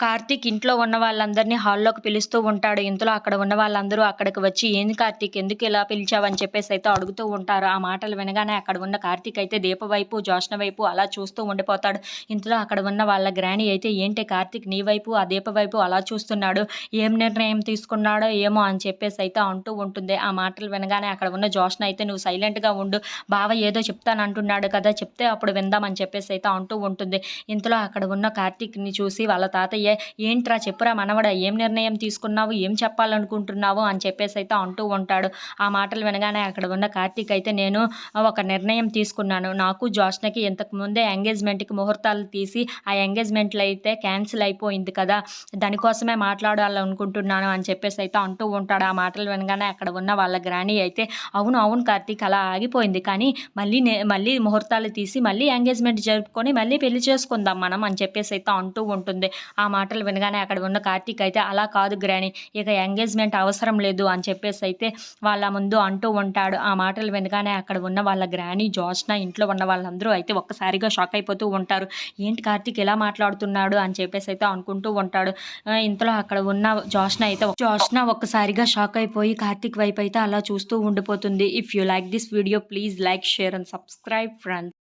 కార్తీక్ ఇంట్లో ఉన్న వాళ్ళందరినీ హాల్లోకి పిలుస్తూ ఉంటాడు. ఇంతలో అక్కడ ఉన్న వాళ్ళందరూ అక్కడికి వచ్చి ఏంది కార్తీక్ ఎందుకు ఇలా పిలిచావని చెప్పేసి అయితే అడుగుతూ ఉంటారు. ఆ మాటలు వినగానే అక్కడ ఉన్న కార్తీక్ అయితే దీప వైపు వైపు అలా చూస్తూ ఉండిపోతాడు. ఇంతలో అక్కడ ఉన్న వాళ్ళ గ్రాణి అయితే ఏంటి కార్తీక్ నీ వైపు ఆ దీప వైపు అలా చూస్తున్నాడు? ఏం నిర్ణయం తీసుకున్నాడో ఏమో? అని చెప్పేసి అయితే అంటూ ఉంటుంది. ఆ మాటలు వినగానే అక్కడ ఉన్న జోష్న అయితే నువ్వు సైలెంట్గా ఉండు. బావ ఏదో చెప్తానంటున్నాడు కదా చెప్తే అప్పుడు విందామని చెప్పేసి అయితే అంటూ ఉంటుంది. ఇంతలో అక్కడ ఉన్న కార్తీక్ని చూసి వాళ్ళ తాతయ్య ఏంట్రా చెప్పురా మనవడ ఏం నిర్ణయం తీసుకున్నావు? ఏం చెప్పాలనుకుంటున్నావు? అని చెప్పేసి అయితే అంటూ ఉంటాడు. ఆ మాటలు వినగానే అక్కడ ఉన్న కార్తీక్ అయితే నేను ఒక నిర్ణయం తీసుకున్నాను. నాకు జోష్నకి ఇంతకు ముందే ఎంగేజ్మెంట్కి ముహూర్తాలు తీసి ఆ ఎంగేజ్మెంట్లో అయితే క్యాన్సిల్ అయిపోయింది కదా దానికోసమే మాట్లాడాలనుకుంటున్నాను అని చెప్పేసి అయితే అంటూ ఉంటాడు. ఆ మాటలు వినగానే అక్కడ ఉన్న వాళ్ళ గ్రాణి అయితే అవును అవును కార్తీక్ అలా ఆగిపోయింది. కానీ మళ్ళీ నే మళ్ళీ ముహూర్తాలు తీసి మళ్ళీ ఎంగేజ్మెంట్ జరుపుకొని మళ్ళీ పెళ్ళి చేసుకుందాం మనం అని చెప్పేసి అయితే అంటూ ఉంటుంది. ఆ మాటలు వినగానే అక్కడ ఉన్న కార్తీక్ అయితే అలా కాదు గ్రాని ఇక ఎంగేజ్మెంట్ అవసరం లేదు అని చెప్పేసి అయితే వాళ్ళ ముందు అంటూ ఉంటాడు. ఆ మాటలు వినగానే అక్కడ ఉన్న వాళ్ళ గ్రాని జోష్న ఇంట్లో ఉన్న వాళ్ళందరూ అయితే ఒక్కసారిగా షాక్ అయిపోతూ ఉంటారు. ఏంటి కార్తీక్ ఎలా మాట్లాడుతున్నాడు? అని చెప్పేసి అయితే అనుకుంటూ ఉంటాడు. ఇంతలో అక్కడ ఉన్న జోష్న అయితే జోష్న ఒక్కసారిగా షాక్ అయిపోయి కార్తీక్ వైపు అయితే అలా చూస్తూ ఉండిపోతుంది. If you like this video please like share and subscribe friends.